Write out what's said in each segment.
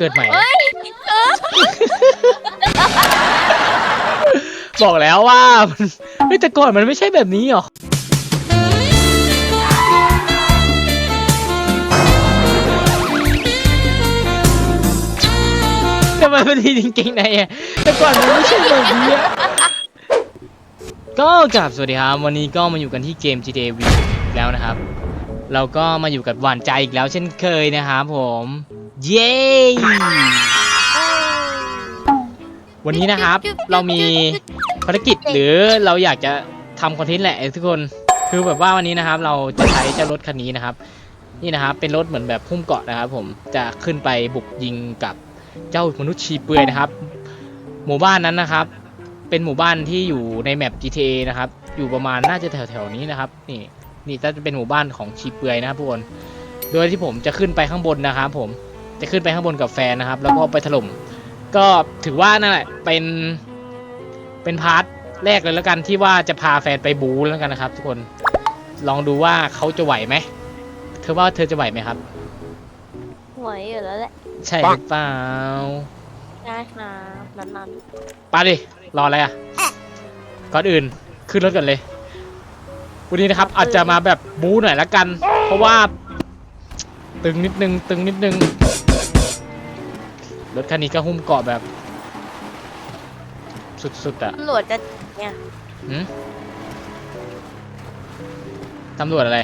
เกิดใหม่ เฮ้ยเออบอกแล้วว่ามันเฮ้ยแต่ก่อนมันไม่ใช่แบบนี้หรอ แต่มันเป็นทีจริงๆในอะแต่ก่อนมันไม่ใช่แบบนี้อะก็กลับสวัสดีครับ วันนี้ก็มาอยู่กันที่เกม GTA V อีกแล้วนะครับ เราก็มาอยู่กับหวานใจอีกแล้วเช่นเคยนะครับผม เย้วันนี้นะครับเรามีภารกิจหรือเราอยากจะทำคอนเทนต์แหละทุกคนคือแบบว่าวันนี้นะครับ เราจะใช้เจ้ารถคันนี้นะครับ นี่นะครับเป็นรถเหมือนแบบพุ่มเกาะนะครับ ผมจะขึ้นไปบุกยิงกับเจ้ามนุษย์ชีเปลือยนะครับ หมู่บ้านนั้นนะครับ เป็นหมู่บ้านที่อยู่ในแมป GTA นะครับ อยู่ประมาณน่าจะแถวๆนี้นะครับ นี่นี่จะเป็นหมู่บ้านของชีเปลือยนะครับทุกคนโดยที่ผมจะขึ้นไปข้างบนนะครับผม จะขึ้นไปข้างบนกับแฟนนะครับ แล้วก็ไปถล่ม ก็ถือว่านั่นแหละเป็นเป็นพาร์ทแรกเลยแล้วกันที่ว่าจะพาแฟนไปบูแล้วกันนะครับ ทุกคนลองดูว่าเขาจะไหวไหมเธอว่าเธอจะไหวไหมครับหวยอยู่แล้วแหละใช่หรือเปล่าได้ครับนั้นไปดิรออะไรอะก่อนอื่นขึ้นรถกันเลย วันนี้นะครับอาจจะมาแบบบูหน่อยละกัน เพราะว่า ตึงนิดนึง ตึงนิดนึง รถคันนี้ก็หุ้มเกาะแบบ สุดๆอะๆตำรวจจะเนี่ยหืมตำรวจอะไร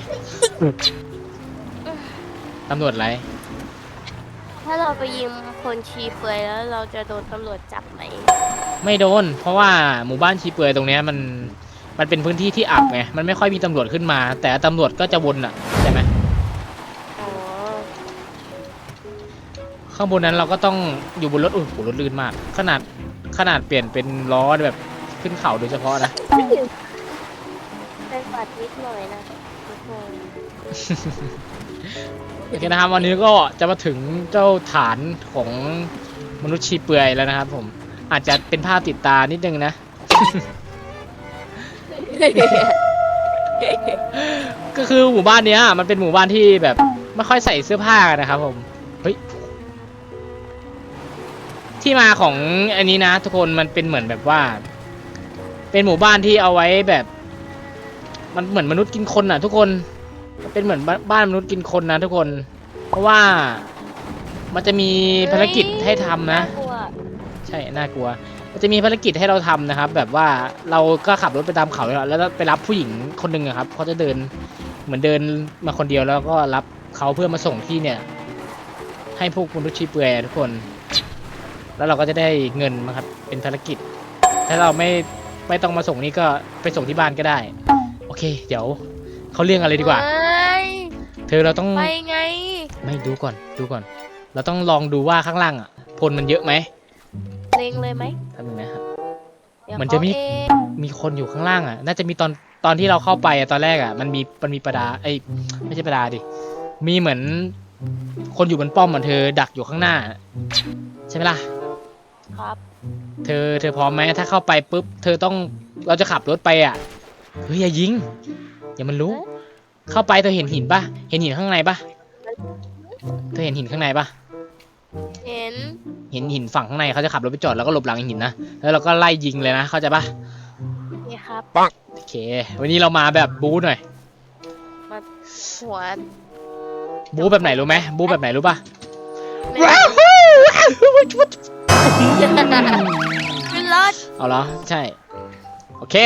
ตำรวจอะไร ถ้าเราไปยิงคนชีเปลือยแล้วเราจะโดนตำรวจจับไหมไม่โดน เพราะว่าหมู่บ้านชีเปลือยตรงเนี้ยมัน มันเป็นพื้นที่ที่อับไง มันไม่ค่อยมีตำรวจขึ้นมา แต่ตำรวจก็จะวนอะใช่ไหม ข้างบนนั้นเราก็ต้องอยู่บนรถอุ้ยโหรถลื่นมาก ขนาดขนาดเปลี่ยนเป็นล้อแบบขึ้นเขาโดยเฉพาะนะเป็นปัดนิดหน่อยนะทุกคนโอเคนะครับวันนี้ก็จะมาถึงเจ้าฐานของมนุษย์ชีเปลือยแล้วนะครับผมอาจจะเป็นภาพติดตานิดนึงนะ ก็คือหมู่บ้านเนี้ย มันเป็นหมู่บ้านที่แบบไม่ค่อยใส่เสื้อผ้ากันนะครับผม เฮ้ย ที่มาของอันนี้นะ ทุกคนมันเป็นเหมือนแบบว่า เป็นหมู่บ้านที่เอาไว้แบบ มันเหมือนมนุษย์กินคนอะ ทุกคนมันเป็นเหมือนบ้านบ้านมนุษย์กินคนนะ ทุกคน เพราะว่ามันจะมีภารกิจให้ทำนะากลัวใช่น่ากลัว มันจะมีภารกิจให้เราทำนะครับ แบบว่าเราก็ขับรถไปตามเขาแล้วแล้วไปรับผู้หญิงคนหนึ่งอะครับเขาจะเดินเหมือนเดินมาคนเดียวแล้วก็รับเขาเพื่อมาส่งที่เนี่ย ให้พวกมนุษย์ชีเปลือยอะทุกคน แล้วเราก็จะได้เงินมาครับเป็นภารกิจ ถ้าเราไม่ไม่ต้องมาส่งนี่ก็ไปส่งที่บ้านก็ได้ โอเค เดี๋ยวเขาเรื่องอะไรดีกว่า เอ้ยเธอเราต้องไปไง ไม่ดูก่อนดูก่อน เราต้องลองดูว่าข้างล่างอะพลมันเยอะไหมเล็งเลยไหมทำยังไงครับเดี๋ยวมันจะมีเขาเองมีคนอยู่ข้างล่างอะ น่าจะมีตอนตอนที่เราเข้าไปอะตอนแรกอะมันมีมันมีประดาไอ้ยไม่ใช่ประดาดิมีเหมือน คนอยู่บนป้อมเหมือนเธอดักอยู่ข้างหน้า ใช่ไหมล่ะ ครับ เธอเธอพร้อมไหมถ้าเข้าไปปุ๊บเธอต้องเราจะขับรถไปอะเฮ้ยอย่ายิงอย่ามันรู้ เข้าไปเธอเห็นหินปะเห็นหินข้างในปะเธอเห็นหินข้างในปะเห็น เห็นหินฝั่งข้างในเขาจะขับรถไปจอดแล้วก็หลบหลังหินนะแล้วเราก็ไล่ยิงเลยนะเข้าใจปะนี่ครับ โอเค วันนี้เรามาแบบบู๊หน่อยหัวบู๊แบบไหนรู้ไหมบู๊แบบไหนรู้ปะไม่ขึ้น เอาเหรอ ใช่ โอเค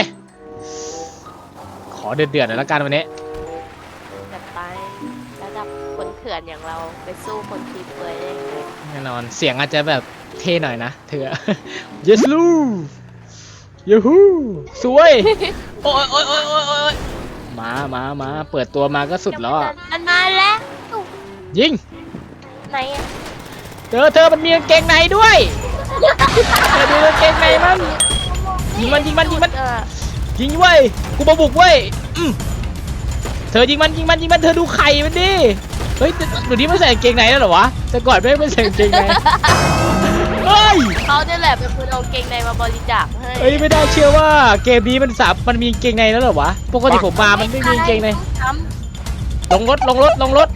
ขอเดือดเดือดๆหน่อยละกันวันนี้จัดไประดับคนเถื่อนอย่างเราไปสู้คนชีเปลือยได้ไงแน่นอนเสียงอาจจะแบบเท่หน่อยนะ เธอ yes ลูยูฮูสวย โอ้ยโอ้ยโอ้ยโอ้ยโอ้ยมามามาเปิดตัวมาก็สุดแล้วอะมันมาแล้ว ยิง ไหนอะ เธอเธอมันมีกางเกงในด้วยเธอดูกางเกงในมันยิงมันยิงมันยิงมันเออยิงเว้ยกูมาบุกเว้ยอืมเธอยิงมันยิงมันยิงมันเธอดูไข่มันดิเฮ้ยเดี๋ยวนี้มันใส่กางเกงในแล้วเหรอวะแต่ก่อนไม่ไม่ใส่กางเกงในเฮ้ยเขาเนี่ยแหละเป็นคนเอาเกงในมาบริจาคให้เฮ้ยไม่ได้เชื่อว่าเกมนี้มันสามมันมีกางเกงในแล้วเหรอวะปกติผมมามันไม่มีกางเกงในช้ลงรถลงรถลงรถ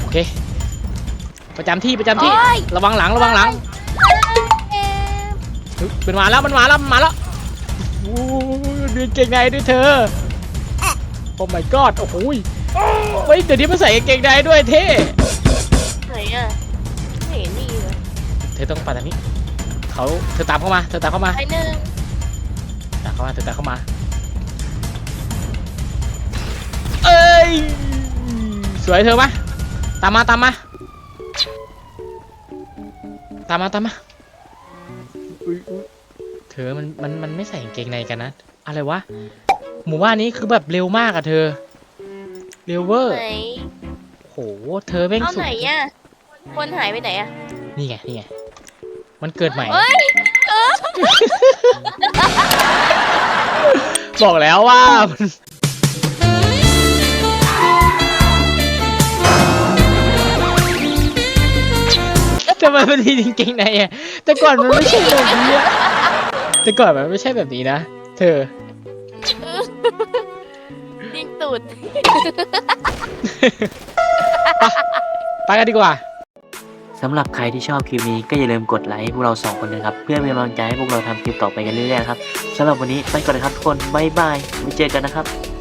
โอเค ประจำที่ประจำที่ โอ้ยระวังหลังระวังหลังเอ๊ะเฮ้ยมันมาแล้วมันมาแล้วมันมาแล้วโอ้ยดูกางเกงในด้วยเธอโอ้ my god โอ้โหยเฮ้ยเดี๋ยวนี้มันใส่กางเกงในด้วยเท่ไหนอะไม่เห็นนี่เลยเธอต้องไปทางนี้เขาเธอตามเข้ามาเธอตามเข้ามาไปหนึ่งตามเข้ามาเธอตามเข้ามา เอ้ย สวยเธอมาตามมาตามมา ตามมาตามมาอุ๊ยอุ๊ยเธอมันมันมันไม่ใส่กางเกงในกันนะ อะไรวะ หมู่บ้านนี้คือแบบเร็วมากอะเธอ เร็วเวอร์ไหนโห เธอแม่งเอาสุด ไหนอะคนหายไปไหนอะนี่ไง นี่ไง มันเกิดใหม่ เฮ้ยบอกแล้วว่ามัน ทำไมมันมีจริงๆในอะแต่ก่อนมันไม่ใช่แบบนี้อะแต่ก่อนมันไม่ใช่แบบนี้นะเธอ ยิงตูด ไปกันดีกว่า สำหรับใครที่ชอบคลิปนี้ก็อย่าลืมกดไลค์ให้พวกเราสองคนนะครับ เพื่อเป็นกำลังใจให้พวกเราทำคลิปต่อไปกันเรื่อยๆนะครับสำหรับวันนี้ไปก่อนนะครับทุกคนบ๊ายบายไว้เจอกันนะครับ